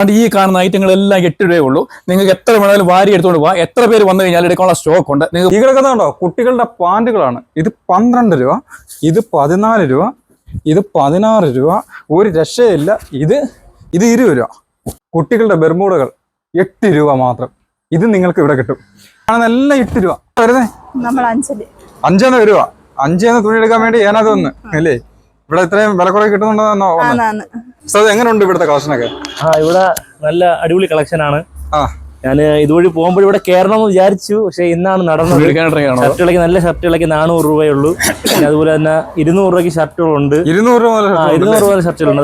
അതുകൊണ്ട് ഈ കാണുന്ന ഐറ്റങ്ങളെല്ലാം എട്ട് രൂപയേ ഉള്ളൂ. നിങ്ങൾക്ക് എത്ര വേണമെങ്കിലും വാരി എടുത്തുകൊണ്ട് പോകാം എത്ര പേര് വന്നു കഴിഞ്ഞാൽ എടുക്കാനുള്ള സ്റ്റോക്ക് ഉണ്ട്. നിങ്ങൾ ഈ കിടക്കുന്നുണ്ടോ കുട്ടികളുടെ പാന്റുകളാണ്. ഇത് പന്ത്രണ്ട് രൂപ ഇത് പതിനാല് രൂപ ഇത് പതിനാറ് രൂപ ഒരു രക്ഷയില്ല. ഇത് ഇത് ഇരുപത് രൂപ. കുട്ടികളുടെ ബെർമൂടകൾ എട്ട് രൂപ മാത്രം. ഇത് നിങ്ങൾക്ക് ഇവിടെ കിട്ടും. ആണെന്നെല്ലാം എട്ട് രൂപ. വരുന്നേ? അഞ്ചെന്ന് രൂപ. അഞ്ചെന്ന് തുണി എടുക്കാൻ വേണ്ടി ഏനാത് വന്ന്? അല്ലേ? ഇവിടെ ഇത്രയും വില കുറവ് കിട്ടുന്നുണ്ടെന്നോ എങ്ങനെയുണ്ട് ഇവിടുത്തെ കളക്ഷനൊക്കെ? ആ ഇവിടെ നല്ല അടിപൊളി കളക്ഷൻ ആണ്. ആ. ഞാൻ ഇതുവഴി പോകുമ്പോൾ ഇവിടെ കയറണം എന്ന് വിചാരിച്ചു പക്ഷെ ഇന്നാണ് നടന്നത്. ഷർട്ടുകളൊക്കെ നല്ല ഷർട്ടുകളൊക്കെ നാനൂറ് രൂപയുള്ളൂ. പിന്നെ അതുപോലെ തന്നെ ഇരുന്നൂറ് രൂപയ്ക്ക് ഷർട്ടുകളുണ്ട്. ഇരുന്നൂറ് രൂപ ഇരുന്നൂറ് രൂപ ഷർട്ടുകളുണ്ട്.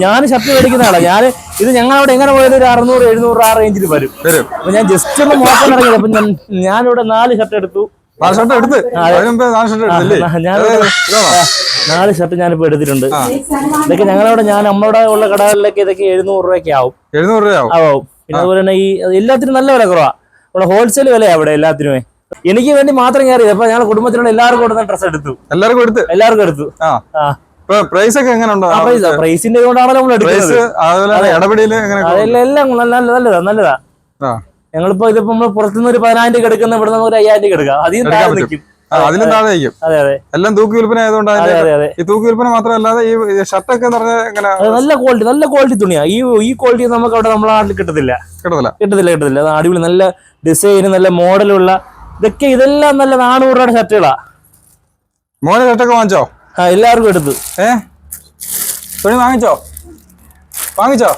ഞാൻ ഷർട്ട് മേടിക്കുന്ന ആളാ. ഞാൻ ഇത് ഞങ്ങളവിടെ എങ്ങനെ പോയത് ഒരു അറുന്നൂറ് എഴുന്നൂറ് ആ റേഞ്ചിൽ വരും. വരും. അപ്പൊ ഞാൻ ജസ്റ്റ് ഒന്ന് മോശം ഇറങ്ങിയത് അപ്പൊ ഞാൻ ഞാനിവിടെ നാല് ഷർട്ട് എടുത്തു. നാല് ഷർട്ട് എടുത്ത്. നാല് ഷർട്ട് എടുത്തില്ലേ? നാല് ഷർട്ട് ഞാനിപ്പോ എടുത്തിട്ടുണ്ട്. ഇതൊക്കെ ഞങ്ങളവിടെ ഞാൻ നമ്മുടെ ഉള്ള കടകളിലൊക്കെ ഇതൊക്കെ എഴുന്നൂറ് രൂപയൊക്കെ ആവും. എഴുന്നൂറ് രൂപ ആവും. പിന്നെ അതുപോലെ തന്നെ ഈ എല്ലാത്തിനും നല്ല വില കുറവാ. ഇവിടെ ഹോൾസെയിൽ വിലയാ അവിടെ എല്ലാത്തിനുമേ. എനിക്ക് വേണ്ടി മാത്രം കയറിയത് അപ്പൊ ഞങ്ങൾ കുടുംബത്തിലുള്ള എല്ലാവർക്കും കൊടുത്ത ഡ്രസ് എടുത്തു. എല്ലാവർക്കും എടുത്തു? എല്ലാവർക്കും എടുത്തു. ആ. പ്രൈസ് ഒക്കെ എങ്ങനെയുണ്ടോ? പ്രൈസിന്റെ കൊണ്ടാണല്ലോ നമ്മൾ എടുക്കുന്നത്. എല്ലാം നല്ല നല്ല- നല്ലതാ. നല്ലതാ ഞങ്ങളിപ്പോ ഇതിപ്പോ നമ്മൾ പുറത്തുനിന്ന് ഒരു പതിനായിരം രൂപ എടുക്കുന്ന ഇവിടെ നമുക്ക് ഒരു അയ്യായിരം രൂപ എടുക്കാം. അതിന് താഴെ നിൽക്കും. അതിലും താഴെ അതെ അതെ. എല്ലാം തൂക്കി വിൽപ്പന ആയതുകൊണ്ട് ഈ തൂക്കി വിൽപ്പന മാത്രമല്ലാതെ ഈ ഷർട്ടൊക്കെ നല്ല ക്വാളിറ്റി നല്ല ക്വാളിറ്റി തുണിയാ. ഈ ഈ ക്വാളിറ്റി നമുക്ക് അവിടെ നമ്മുടെ നാട്ടിൽ കിട്ടത്തില്ല. കിട്ടത്തില്ല. കിട്ടത്തില്ല കിട്ടത്തില്ല. അടിപൊളി നല്ല ഡിസൈന് നല്ല മോഡലുള്ള ഇതൊക്കെ ഇതെല്ലാം നല്ല നാനൂറ് രൂപയുടെ ഷർട്ടുകളാ മോനെ ഷർട്ടൊക്കെ വാങ്ങിച്ചോ? ആ എല്ലാവർക്കും എടുത്തു. ഏ? തുണി വാങ്ങിച്ചോ? വാങ്ങിച്ചോ?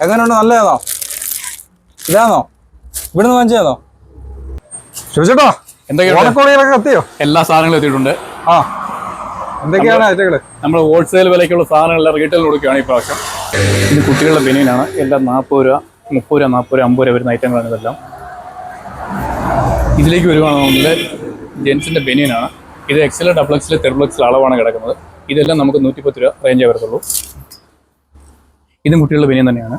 എങ്ങനെയുണ്ട്? നല്ലതാണോ? ഇതാണോ? ഇവിടുന്ന് വാങ്ങിച്ചതാണോ ചോദിച്ചോട്ടോ എന്തൊക്കെയാണ് ഓണക്കോടികളൊക്കെ എത്തിയോ എല്ലാ സാധനങ്ങളും എത്തിയിട്ടുണ്ട്. ആ എന്തൊക്കെയാണ് ഐറ്റങ്ങൾ? നമ്മൾ ഹോൾസെയിൽ വിലയ്ക്കുള്ള സാധനങ്ങളെല്ലാം റീറ്റെയിൽ കൊടുക്കുകയാണ് ഈ പ്രാവശ്യം. ഇത് കുട്ടികളുടെ ബനിയനാണ് എല്ലാം നാൽപ്പത് രൂപ മുപ്പത് രൂപ നാൽപ്പത് രൂപ അമ്പത് രൂപ വരുന്ന ഐറ്റങ്ങളാണ് ഇതെല്ലാം. ഇതിലേക്ക് വരുവാണെന്നുണ്ടെങ്കിൽ ജെൻസിന്റെ ബനിയനാണ് ഇത് XL double XL triple XL അളവാണ് കിടക്കുന്നത്. ഇതെല്ലാം നമുക്ക് നൂറ്റിപ്പത്ത് രൂപ റേഞ്ചേ വരത്തുള്ളൂ. ഇതും കുട്ടികളുടെ ബനിയൻ തന്നെയാണ്.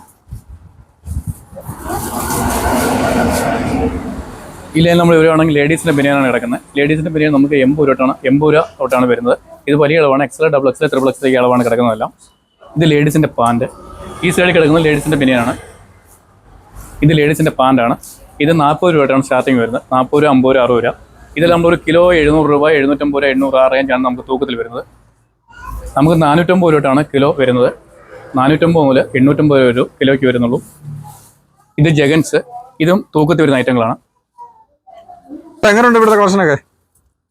ഇല്ലെങ്കിൽ നമ്മൾ വരുവാണെങ്കിൽ ലേഡീസിന്റെ ബനിയനാണ് കിടക്കുന്നത്. ലേഡീസിന്റെ ബനിയൻ നമുക്ക് എൺപത് രൂപ തൊട്ടാണ് എൺപത് രൂപ തൊട്ടാണ് വരുന്നത്. ഇത് വലിയ അളവാണ് XL double XL triple XL അളവാണ് കിടക്കുന്നതെല്ലാം. ഇത് ലേഡീസിന്റെ പാന്റ് ഈ സൈഡിൽ കിടക്കുന്നത് ലേഡീസിന്റെ ബനിയനാണ് ഇത് ലേഡീസിന്റെ പാന്റാണ് ഇത് നാൽപ്പത് രൂപ തൊട്ടാണ് സ്റ്റാർട്ടിങ് വരുന്നത്. നാൽപ്പത് രൂപ അമ്പത് രൂപ അറുപത് രൂപ. ഇതെല്ലാം നമ്മൾ ഒരു കിലോ എഴുന്നൂറ് രൂപ എഴുന്നൂറ്റമ്പത് രൂപ എണ്ണൂറ് ആ റേഞ്ചാണ് നമുക്ക് തൂക്കത്തിൽ വരുന്നത്. നമുക്ക് നാനൂറ്റമ്പത് രൂപയാണ് കിലോ വരുന്നത്. നാനൂറ്റമ്പത് മുതൽ എണ്ണൂറ്റമ്പത് രൂപ കിലോയ്ക്ക് വരുന്നുള്ളൂ. ഇത് ജഗൻസ്. ഇതും തൂക്കത്തിൽ വരുന്ന ഐറ്റങ്ങളാണ് എങ്ങനെയുണ്ട് ഇവിടുത്തെ കളക്ഷനൊക്കെ?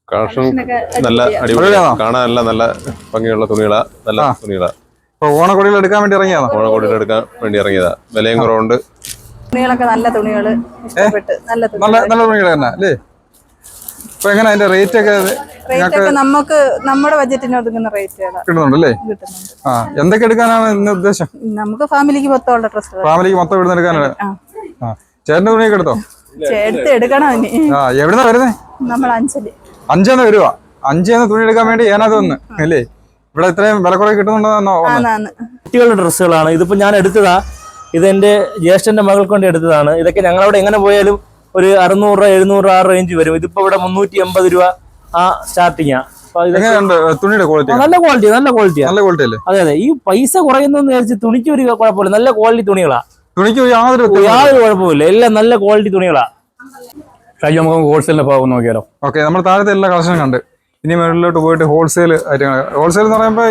കളക്ഷൻ നല്ല അടിപൊളിയാ. അടിപൊളി അടിപൊളിയാണോ? കാണാനെല്ലാം നല്ല ഭംഗിയുള്ള തുണികളാ നല്ല തുണികളാ. ഇപ്പൊ ഓണക്കൊടികൾ എടുക്കാൻ വേണ്ടി ഇറങ്ങിയാണോ ഓണക്കൊടികൾ എടുക്കാൻ വേണ്ടി ഇറങ്ങിയതാ. വിലയും കുറവുണ്ട്. തുണികളൊക്കെ നല്ല തുണികൾ നല്ല നല്ല തുണികൾ തന്നെ അല്ലേ? ഇപ്പൊ എങ്ങനെ അതിന്റെ റേറ്റ് ഒക്കെ റേറ്റ് ഒക്കെ നമുക്ക് നമ്മുടെ ബജറ്റിന് ഒതുങ്ങുന്ന റേറ്റ് കിട്ടുന്നുണ്ടല്ലേ ആ എന്തൊക്കെ എടുക്കാനാണ് ഇന്ന് ഉദ്ദേശം? നമുക്ക് ഫാമിലിക്ക് മൊത്തമുള്ള ഡ്രസ്സുകൾ ഫാമിലിക്ക് മൊത്തം ഇവിടുന്ന് എടുക്കാനാണ്. ചേട്ടന്റെ തുണിയൊക്കെ എടുത്തോ? എടുത്ത് എടുക്കണം ഇനി ആ എവിടുന്നാ വരുന്നേ? നമ്മൾ അഞ്ചൽ. അഞ്ചെന്ന് വരുവാ. അഞ്ചെന്ന് തുണി എടുക്കാൻ വേണ്ടി ഏനാത് വന്ന് അല്ലേ? ഇവിടെ ഇത്രയും വില കുറവ് കിട്ടുന്നുണ്ടോ കുട്ടികളുടെ ഡ്രസ്സുകളാണ്. ഇതിപ്പോ ഞാൻ എടുത്തതാ. ഇത് എന്റെ ജ്യേഷ്ഠന്റെ മകൾ കൊണ്ട് എടുത്തതാണ്. ഇതൊക്കെ ഞങ്ങളവിടെ എങ്ങനെ പോയാലും ഒരു അറുന്നൂറ് രൂപ എഴുന്നൂറ് രൂപ ആ റേഞ്ച് വരും. ഇതിപ്പോ ഇവിടെ മുന്നൂറ്റി എൺപത് രൂപ ആ സ്റ്റാർട്ടിങ്ങാ തുണിയുടെ ക്വാളിറ്റി നല്ല ക്വാളിറ്റി നല്ല ക്വാളിറ്റി നല്ല ക്വാളിറ്റി അല്ലേ? അതെ അതെ. ഈ പൈസ കുറയുന്നു വിചാരിച്ച് തുണിക്ക് ഒരു കുഴപ്പമില്ല. നല്ല ക്വാളിറ്റി തുണികളാ. തുണിക്ക് യാതൊരു യാതൊരു കുഴപ്പമില്ല എല്ലാം നല്ല ക്വാളിറ്റി തുണികളാ. ഷാജി നമുക്ക് ഹോൾസെയിലിന്റെ ഭാഗം നോക്കിയാലോ? ഓക്കെ നമ്മൾ താഴത്തെ എല്ലാ കളക്ഷനും കണ്ട്. ഇനി മുകളിലോട്ട് പോയിട്ട് ഹോൾസെയിൽ ആയിട്ട് ഹോൾസെയിൽ എന്ന് പറയുമ്പോൾ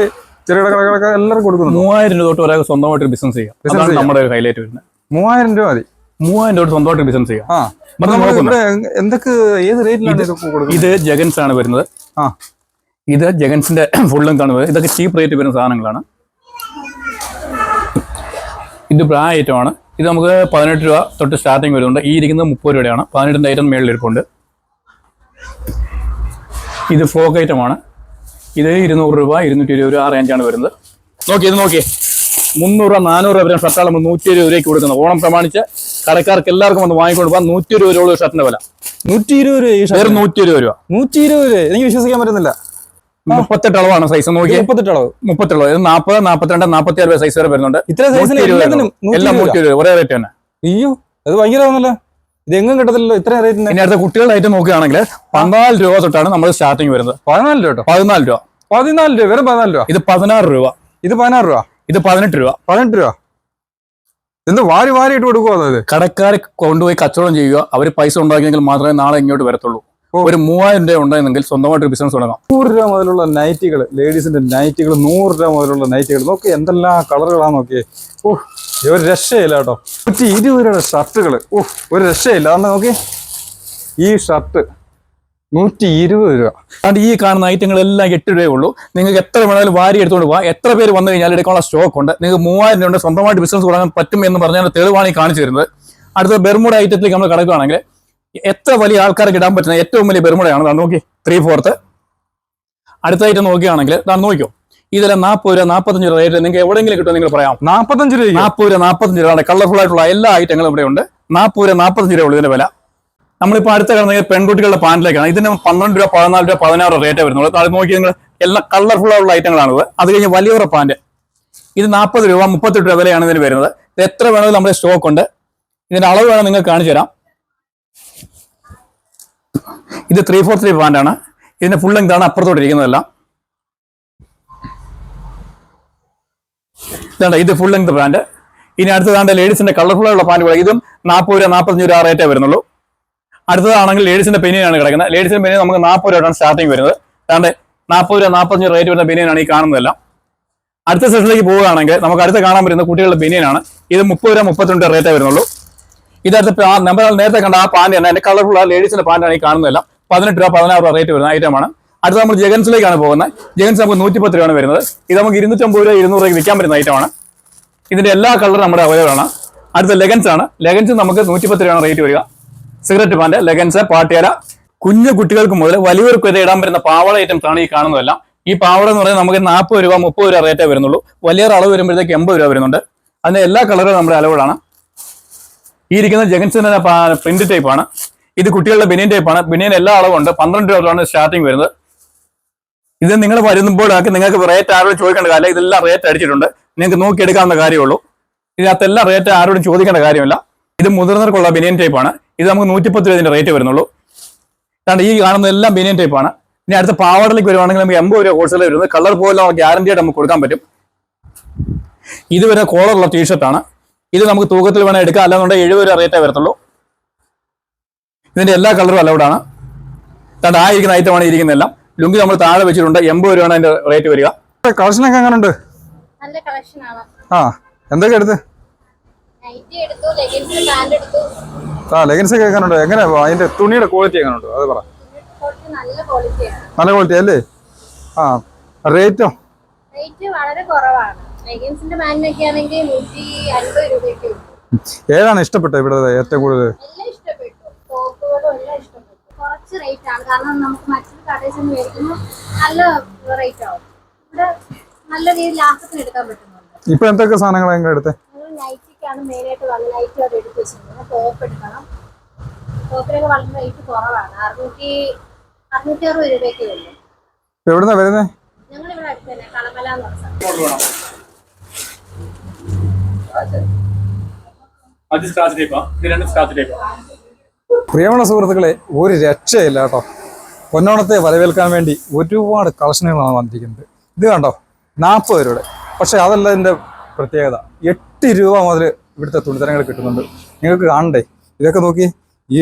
ചെറിയ കടകളൊക്കെ എല്ലാവർക്കും കൊടുക്കുന്നു മൂവായിരം രൂപ തൊട്ട് ഒരാൾക്ക് സ്വന്തമായിട്ട് ബിസിനസ് ചെയ്യാം. അതാണ് നമ്മുടെ ഒരു ഹൈലൈറ്റ് വരുന്നത്. മൂവായിരം രൂപ മതി. മൂവായിരം രൂപ സ്വന്തമായിട്ട് ബിസിനസ് ചെയ്യാം. എന്തൊക്കെ ഏത് റേറ്റിലാണ് ഇത് ജഗൻസ് ആണ് വരുന്നത്. ആ. ഇത് ജഗൻസിന്റെ ഫുള്ളും കാണുന്നത് ഇതൊക്കെ ചീപ്പ് റേറ്റ് വരുന്ന സാധനങ്ങളാണ്. ഇത് ബ്രാ ഐറ്റമാണ് ആണ്. ഇത് നമുക്ക് പതിനെട്ട് രൂപ തൊട്ട് സ്റ്റാർട്ടിങ് വരുന്നുണ്ട്. ഈ ഇരിക്കുന്നത് മുപ്പത് രൂപയാണ് പതിനെട്ടിന്റെ ഐറ്റം മേളിൽ ഇരിപ്പുണ്ട്. ഇത് ഫ്രോക്ക് ഐറ്റമാണ് ഇത് ഇരുന്നൂറ് രൂപ ഇരുന്നൂറ്റി ഇരുപത് രൂപ ആ റേഞ്ചാണ് വരുന്നത്. നോക്കി ഇത് നോക്കി. മുന്നൂറ് രൂപ നാനൂറ് രൂപ വരെ ഷർട്ടാണ് നമ്മൾ നൂറ്റി ഇരുപത് രൂപയ്ക്ക് കൊടുക്കുന്നത്. ഓണം പ്രമാണിച്ച് കടക്കാർക്ക് എല്ലാവർക്കും വന്ന് വാങ്ങിക്കൊണ്ട് പോകാൻ നൂറ്റി ഇരുപത് രൂപ ഷർട്ടിന്റെ വില. നൂറ്റി ഇരുപത് രൂപ നൂറ്റി ഇരുപത് രൂപ. നൂറ്റി ഇരുപത് രൂപ. എനിക്ക് വിശ്വസിക്കാൻ പറ്റുന്നില്ല. മുപ്പത്തെട്ട് അളവാണ് സൈസ് നോക്കി മുപ്പത്തെട്ട് അളവ് മുപ്പത്തെട്ട് ഇത് നാൽപ്പത് നാൽപ്പത്തിരണ്ട് നാൽപ്പത്തി ആറ് സൈസ് വരെ വരുന്നുണ്ട്. ഇത്ര സൈസ് 120 എല്ലാത്തിനും വരുന്നു. എല്ലാം നൂറ്റി ഇരുപത് ഒരേ റേറ്റ് തന്നെ. അയ്യോ അത് ഭയങ്കരമാണല്ലോ ഇത് എങ്ങും കിട്ടത്തില്ലല്ലോ. ഇത്ര റേറ്റ് ഇനി അടുത്ത കുട്ടികളുടെ ഐറ്റം നോക്കുകയാണെങ്കിൽ പതിനാല് രൂപ തൊട്ടാണ് നമ്മൾ സ്റ്റാർട്ടിങ് വരുന്നത്. പതിനാല് രൂപ പതിനാല് രൂപ. പതിനാല് രൂപ വെറും പതിനാല് രൂപ? ഇത് പതിനാറ് രൂപ. ഇത് പതിനാറ് രൂപ? ഇത് പതിനെട്ട് രൂപ. പതിനെട്ട് രൂപ? എന്ത് വാരി വാരി ഇട്ട് കൊടുക്കുമോ അത് കടക്കാരെ കൊണ്ടുപോയി കച്ചവടം ചെയ്യുക. അവർ പൈസ ഉണ്ടാക്കിയെങ്കിൽ മാത്രമേ നാളെ ഇങ്ങോട്ട് വരത്തുള്ളൂ. ഒരു മൂവായിരം രൂപ ഉണ്ടായിരുന്നെങ്കിൽ സ്വന്തമായിട്ട് ഒരു ബിസിനസ് തുടങ്ങാം. നൂറ് രൂപ മുതലുള്ള നൈറ്റികൾ ലേഡീസിന്റെ നൈറ്റികൾ നൂറ് രൂപ മുതലുള്ള നൈറ്റികൾ നോക്കി എന്തെല്ലാം കളറുകളാണ് നോക്കിയേ. ഓ ഒരു രക്ഷയില്ല കേട്ടോ. നൂറ്റി ഇരുപത് രൂപയുടെ ഷർട്ടുകൾ ഓ ഒരു രക്ഷയില്ല. അന്ന് നോക്കി. ഈ ഷർട്ട് നൂറ്റി ഇരുപത് രൂപ. അതുകൊണ്ട് ഈ കാണുന്ന ഐറ്റങ്ങളെല്ലാം എട്ട് രൂപയേ ഉള്ളൂ. നിങ്ങൾക്ക് എത്ര വേണമെങ്കിലും വാരി എടുത്തുകൊണ്ട് പോകാം എത്ര പേര് വന്നു കഴിഞ്ഞാൽ എടുക്കാനുള്ള സ്റ്റോക്ക് ഉണ്ട്. നിങ്ങൾക്ക് മൂവായിരം രൂപ സ്വന്തമായിട്ട് ബിസിനസ് തുടങ്ങാൻ പറ്റും എന്ന് പറഞ്ഞാൽ തെളിവാണ് ഈ കാണിച്ചു തരുന്നത്. അടുത്ത ബെർമുഡ ഐറ്റത്തിലേക്ക് നമ്മൾ കിടക്കുകയാണെങ്കിൽ എത്ര വലിയ ആൾക്കാർക്ക് ഇടാൻ പറ്റുന്ന ഏറ്റവും വലിയ ബെർമുടയാണ് താൻ നോക്കി ത്രീ ഫോർത്ത് അടുത്തായിട്ട് നോക്കുകയാണെങ്കിൽ താൻ നോക്കിയോ ഇതിലെ നാൽപ്പത് രൂപ നാൽപ്പത്തഞ്ച് രൂപ റേറ്റ് നിങ്ങൾക്ക് എവിടെയെങ്കിലും കിട്ടും നിങ്ങൾ പറയാം. നാപ്പത്തഞ്ച് രൂപ നാൽപ്പത് രൂപ നാൽപ്പത്തഞ്ച് രൂപ കളർഫുൾ ആയിട്ടുള്ള എല്ലാ ഐറ്റങ്ങളും ഇവിടെ ഉണ്ട്. നാൽപ്പത് രൂപ നാൽപ്പത്തഞ്ച് രൂപ ഉള്ളൂ ഇതിന്റെ വില. നമ്മളിപ്പോൾ അടുത്ത കാലം പെൺകുട്ടികളുടെ പാന്റിലേക്കാണ്. ഇതിന് പന്ത്രണ്ട് രൂപ പതിനാല് രൂപ പതിനാറ് രൂപ റേറ്റ് വരുന്നുള്ളൂ. അത് നോക്കി നിങ്ങൾ എല്ലാം കളർഫുൾ ആയിട്ടുള്ള ഐറ്റങ്ങളാണ് അത് കഴിഞ്ഞ് വലിയവരുടെ പാന്റ്. ഇത് നാൽപ്പത് രൂപ മുപ്പത്തെട്ട് രൂപ വിലയാണ് ഇതിന് വരുന്നത്. ഇത് എത്ര വേണമെങ്കിലും നമ്മുടെ സ്റ്റോക്ക് ഉണ്ട്. ഇതിന്റെ അളവ് വേണം നിങ്ങൾക്ക് കാണിച്ചു തരാം. ഇത് ത്രീ ഫോർ ത്രീ പാന്റാണ് ഇതിന്റെ ഫുൾ ലെങ്ത് ആണ് അപ്പുറത്തോട്ട് ഇരിക്കുന്നതെല്ലാം ഇതാണ്ട് ഇത് ഫുൾ ലെങ്ത് പാന്റ് ഇനി അടുത്തതാണ്ട് ലേഡീസിന്റെ കളർഫുൾ ആയിട്ടുള്ള പാന്റ് ഇതും നാൽപ്പത് രൂപ നാൽപ്പത്തഞ്ച് രൂപ റേറ്റേ വരുന്നുള്ളൂ. അടുത്തതാണെങ്കിൽ ലേഡീസിന്റെ പെനിയാണ് കിടക്കുന്നത്. ലേഡീസിന്റെ പെനിയൻ നമുക്ക് നാൽപ്പത് രൂപയാണ് സ്റ്റാർട്ടിങ് വരുന്നത്. അതാണ്ട് നാൽപ്പത് രൂപ നാൽപ്പത്തഞ്ച് റേറ്റ് വരുന്ന ബനിയനാണ് ഈ കാണുന്നതെല്ലാം. അടുത്ത സെഷനിലേക്ക് പോവുകയാണെങ്കിൽ നമുക്ക് അടുത്ത് കാണാൻ പറ്റുന്ന കുട്ടികളുടെ ബനിയനാണ് ഇത് മുപ്പത് രൂപ മുപ്പത്തിരണ്ട് റേറ്റേ വരുന്നുള്ളൂ. ഇതടുത്ത് നമ്മൾ നേരത്തെ കണ്ട ആ പാന്റ് തന്നെ അതിന്റെ കളർഫുൾ ആ ലേഡീസിന്റെ പാന്റാണ് ഈ കാണുന്നതല്ല. പതിനെട്ട് രൂപ പതിനാറ് രൂപ റേറ്റ് വരുന്ന ഐറ്റമാണ് അടുത്ത നമ്മൾ ജഗൻസിലേക്കാണ് പോകുന്നത്. ജഗൻസ് നമുക്ക് നൂറ്റിപ്പത്ത് രൂപയാണ് വരുന്നത്. ഇത് നമുക്ക് ഇരുന്നൂറ്റമ്പത് രൂപ ഇരുന്നൂറ് രൂപയ്ക്ക് വിൽക്കാൻ പറ്റുന്ന ഐറ്റമാണ് ഇതിന്റെ എല്ലാ കളറും നമ്മുടെ അവൈലബിൾ ആണ്. അടുത്ത ലെഗൻസ് ആണ്. ലെഗൻസ് നമുക്ക് നൂറ്റിപ്പത്ത് രൂപയാണ് റേറ്റ് വരിക. സിഗരറ്റ് പാന്റ് ലെഗൻസ് പാട്ടിയാല കുഞ്ഞു കുട്ടികൾക്ക് മുതൽ വലിയവർക്ക് വരെ ഇടാൻ പറ്റുന്ന പാവള ഐറ്റംസ് ആണ് ഈ കാണുന്നതെല്ലാം. ഈ പാവള എന്ന് പറയുന്നത് നമുക്ക് നാൽപ്പത് രൂപ മുപ്പത് രൂപ റേറ്റേ വരുന്നുള്ളൂ. വലിയ അളവ് വരുമ്പോഴത്തേക്ക് എൺപത് രൂപ വരുന്നുണ്ട്. അതിന്റെ എല്ലാ കളറും നമ്മുടെ അലവുകളാണ് ഈ ഇരിക്കുന്ന ജഗൻസിന്റെ പ്രിന്റ് ടൈപ്പ് ആണ്. ഇത് കുട്ടികളുടെ ബനിയൻ ടൈപ്പ് ആണ്. ബനിയൻ എല്ലാ അളവുണ്ട്. പന്ത്രണ്ട് രൂപ സ്റ്റാർട്ടിംഗ് വരുന്നത്. ഇത് നിങ്ങൾ വരുമ്പോഴാക്കി നിങ്ങൾക്ക് റേറ്റ് ആരോടും ചോദിക്കേണ്ട കാര്യമില്ല. ഇതെല്ലാം റേറ്റ് അടിച്ചിട്ടുണ്ട്. നിങ്ങൾക്ക് നോക്കിയെടുക്കാവുന്ന കാര്യമുള്ളൂ. ഇതിനകത്തെല്ലാം റേറ്റ് ആരോടും ചോദിക്കേണ്ട കാര്യമില്ല. ഇത് മുതിർന്നവർക്കുള്ള ബനിയൻ ടൈപ്പ് ആണ്. ഇത് നമുക്ക് നൂറ്റിപ്പത്ത് രൂപ റേറ്റ് വരുന്നുള്ളൂ. കാരണം ഈ കാണുന്ന എല്ലാം ബനിയൻ ടൈപ്പ് ആണ്. ഇനി അടുത്ത പാവാടലേക്ക് വരുവാണെങ്കിൽ നമുക്ക് എൺപത് രൂപ ഹോൾസെയിൽ വരുന്നത്. കളർ പോലും ഗ്യാരണ്ടിയായിട്ട് നമുക്ക് കൊടുക്കാൻ പറ്റും. ഇത് വരുന്ന കോളറുള്ള ടീഷർട്ടാണ് ഇത് നമുക്ക് തൂക്കത്തിൽ വേണം എടുക്കാം. അല്ലാന്നുണ്ടെങ്കിൽ എഴുപത് രൂപ റേറ്റേ വരത്തുള്ളൂ. ഇതിന്റെ എല്ലാ കളറും അലൗഡ് ആണ്. അതുകൊണ്ട് ആ ഇരിക്കുന്ന ഐറ്റമാണ് ഇരിക്കുന്നതെല്ലാം ലുങ്കി നമ്മൾ താഴെ വെച്ചിട്ടുണ്ട്. എൺപത് രൂപയാണ് അതിന്റെ റേറ്റ് വരിക. കളക്ഷനൊക്കെ എങ്ങനെയുണ്ട്? നല്ല കളക്ഷൻ ആ എന്തൊക്കെ എടുത്ത്? നൈറ്റി എടുത്തു ലെഗിൻസ് പാന്റ് എടുത്തു. ആ ലെഗൻസ് ഒക്കെ എങ്ങനെയുണ്ട്? എങ്ങനെ അതിന്റെ തുണിയുടെ ക്വാളിറ്റി എങ്ങനെയുണ്ട്? അത് പറ. കുറച്ച് നല്ല ക്വാളിറ്റിയാണ് നല്ല ക്വാളിറ്റി അല്ലേ? ആ റേറ്റോ റേറ്റ് വളരെ കുറവാണ്. ലെഗിൻസിന്റെ പാന്റിനൊക്കെ ആണെങ്കിൽ നൂറ്റി അൻപത് രൂപയൊക്കെ ഉള്ളൂ ഏതാണ് ഇഷ്ടപ്പെട്ടത് ഇവിടെ ഏറ്റവും കൂടുതൽ? എല്ലാം ഇഷ്ടപ്പെട്ടു. ടോപ്പുകളും എല്ലാം ഇഷ്ടപ്പെട്ടു. കുറച്ച് റേറ്റ് ആണ്. കാരണം നമുക്ക് മറ്റൊരു കടയിൽ ചെന്ന് മേടിക്കുമ്പോൾ നല്ല റേറ്റ് ആവും. ഇവിടെ നല്ല രീതിയിൽ ലാഭത്തിന് എടുക്കാൻ പറ്റുന്നുണ്ട്. ഇപ്പൊ എന്തൊക്കെ സാധനങ്ങളാണ് എടുത്തത് മെയിൻ ആയിട്ട് വല്ല നൈറ്റ് അത് എടുത്ത് വെച്ചിരിക്കുന്നത്. ടോപ്പ് എടുക്കണം. ടോപ്പിനൊക്കെ വളരെ റേറ്റ് കുറവാണ്. അറുന്നൂറ്റി അറുന്നൂറ്റി അറുപത് രൂപയൊക്കെ ഉള്ളൂ. എവിടുന്നാ വരുന്നത് ഞങ്ങളിവിടെ അടുത്ത് തന്നെ കളമല എന്ന് പറഞ്ഞ സ്ഥലം അത് പ്രിയമുള്ള സുഹൃത്തുക്കളെ ഒരു രക്ഷയില്ല കേട്ടോ. പൊന്നോണത്തെ വരവേൽക്കാൻ വേണ്ടി ഒരുപാട് കളക്ഷനുകളാണ് വന്നിരിക്കുന്നത്. ഇത് കണ്ടോ? നാൽപ്പത് രൂപയുടെ. പക്ഷെ അതല്ല ഇതിന്റെ പ്രത്യേകത. എട്ട് രൂപ മുതൽ ഇവിടുത്തെ തുണിത്തരങ്ങൾ കിട്ടുന്നുണ്ട്. നിങ്ങൾക്ക് കാണണ്ടേ? ഇതൊക്കെ നോക്കി ഈ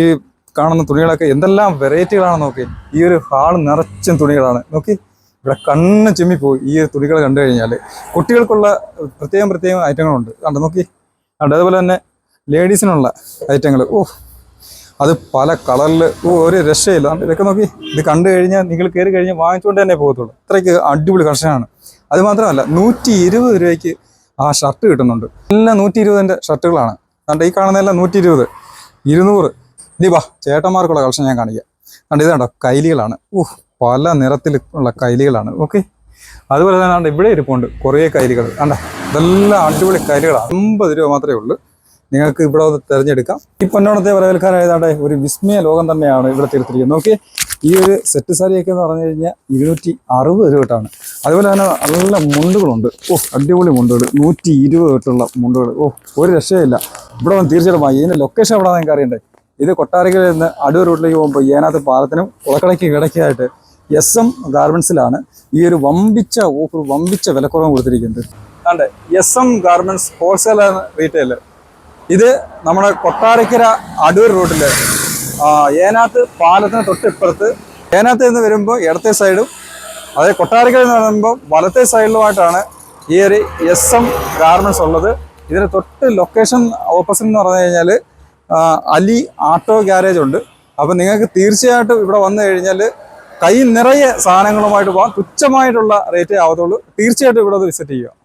കാണുന്ന തുണികളൊക്കെ എന്തെല്ലാം വെറൈറ്റികളാണ് നോക്കി. ഈ ഒരു ഹാൾ നിറച്ചും തുണികളാണ്. നോക്കി ഇവിടെ കണ്ണ് ചെമ്മിപ്പോയി ഈ തുണികൾ കണ്ടു കഴിഞ്ഞാൽ കുട്ടികൾക്കുള്ള പ്രത്യേകം പ്രത്യേകം ഐറ്റങ്ങളുണ്ട്. കണ്ടോ നോക്കി. കണ്ടോ അതുപോലെ തന്നെ ലേഡീസിനുള്ള ഐറ്റങ്ങൾ ഓ അത് പല കളറിൽ ഓ ഒരു രക്ഷയില്ല. ഇതൊക്കെ നോക്കി. ഇത് കണ്ടു കഴിഞ്ഞാൽ നിങ്ങൾ കയറി കഴിഞ്ഞാൽ വാങ്ങിച്ചുകൊണ്ട് തന്നെ പോകത്തുള്ളൂ. അത്രയ്ക്ക് അടിപൊളി കളക്ഷനാണ്. അത് മാത്രമല്ല നൂറ്റി ഇരുപത് രൂപയ്ക്ക് ആ ഷർട്ട് കിട്ടുന്നുണ്ട്. എല്ലാം നൂറ്റി ഇരുപതിന്റെ ഷർട്ടുകളാണ്. കണ്ട ഈ കാണുന്നതെല്ലാം നൂറ്റി ഇരുപത് ഇരുന്നൂറ്. ഇനി വാ ചേട്ടന്മാർക്കുള്ള കളക്ഷൻ ഞാൻ കാണിക്കാം. കണ്ട ഇത് കണ്ടോ കൈലികളാണ്. ഊഹ് പല നിറത്തിൽ ഉള്ള കൈലികളാണ്. ഓക്കെ അതുപോലെ തന്നെ ആണ്ട് ഇവിടെ ഇരിപ്പുണ്ട് കുറേ കൈലികൾ. കണ്ട ഇതെല്ലാം അടിപൊളി കൈലികളാണ് അമ്പത് രൂപ മാത്രമേ ഉള്ളൂ. നിങ്ങൾക്ക് ഇവിടെ ഒന്ന് തിരഞ്ഞെടുക്കാം. ഈ പൊന്നോണത്തെ വരവേൽക്കാനായതാണ്ട് ഒരു വിസ്മയ ലോകം തന്നെയാണ് ഇവിടെ തീർത്തിരിക്കുന്നത്. നോക്കി ഈ ഒരു സെറ്റ് സാരിയൊക്കെ എന്ന് പറഞ്ഞു കഴിഞ്ഞാൽ ഇരുന്നൂറ്റി അറുപത് രൂപ തൊട്ടാണ്. അതുപോലെ തന്നെ നല്ല മുണ്ടുകളുണ്ട്. ഓ അടിപൊളി മുണ്ടുകൾ. നൂറ്റി ഇരുപത് തൊട്ടുള്ള മുണ്ടുകൾ. ഓ ഒരു രക്ഷയില്ല. ഇവിടെ വന്ന് തീർച്ചയായിട്ടും വാങ്ങി. ഇതിന്റെ ലൊക്കേഷൻ എവിടെ നിങ്ങൾക്ക് അറിയണ്ടേ ഇത് കൊട്ടാരക്കരയിൽ നിന്ന് അടൂർ റൂട്ടിലേക്ക് പോകുമ്പോൾ ഏനാത്ത് പാലത്തിനും കുളക്കടയ്ക്ക് കിടക്കായിട്ട് എസ് എം ഗാർമെന്റ്സിലാണ് ഈ ഒരു വമ്പിച്ച ഓഫർ വമ്പിച്ച വിലക്കുറവ് കൊടുത്തിരിക്കുന്നത്. അതെ S M garments wholesale retail ഇത് നമ്മുടെ കൊട്ടാരക്കര അടൂർ റോഡിൽ ഏനാത്ത് പാലത്തിന് തൊട്ടിപ്പുറത്ത് ഏനാത്ത് നിന്ന് വരുമ്പോൾ ഇടത്തെ സൈഡും അതായത് കൊട്ടാരക്കര എന്ന് പറയുമ്പോൾ വലത്തെ സൈഡിലുമായിട്ടാണ് ഈ ഒരു എസ് എം ഗാർമെന്റ്സ് ഉള്ളത്. ഇതിന് തൊട്ട് ലൊക്കേഷൻ ഓപ്പോസിറ്റ് എന്ന് പറഞ്ഞു കഴിഞ്ഞാൽ അലി ആട്ടോ ഗ്യാരേജ് ഉണ്ട്. അപ്പം നിങ്ങൾക്ക് തീർച്ചയായിട്ടും ഇവിടെ വന്നു കഴിഞ്ഞാൽ കൈ നിറയെ സാധനങ്ങളുമായിട്ട് പോകാം തുച്ഛമായിട്ടുള്ള റേറ്റേ ആവത്തുള്ളൂ തീർച്ചയായിട്ടും ഇവിടെ വിസിറ്റ് ചെയ്യുക.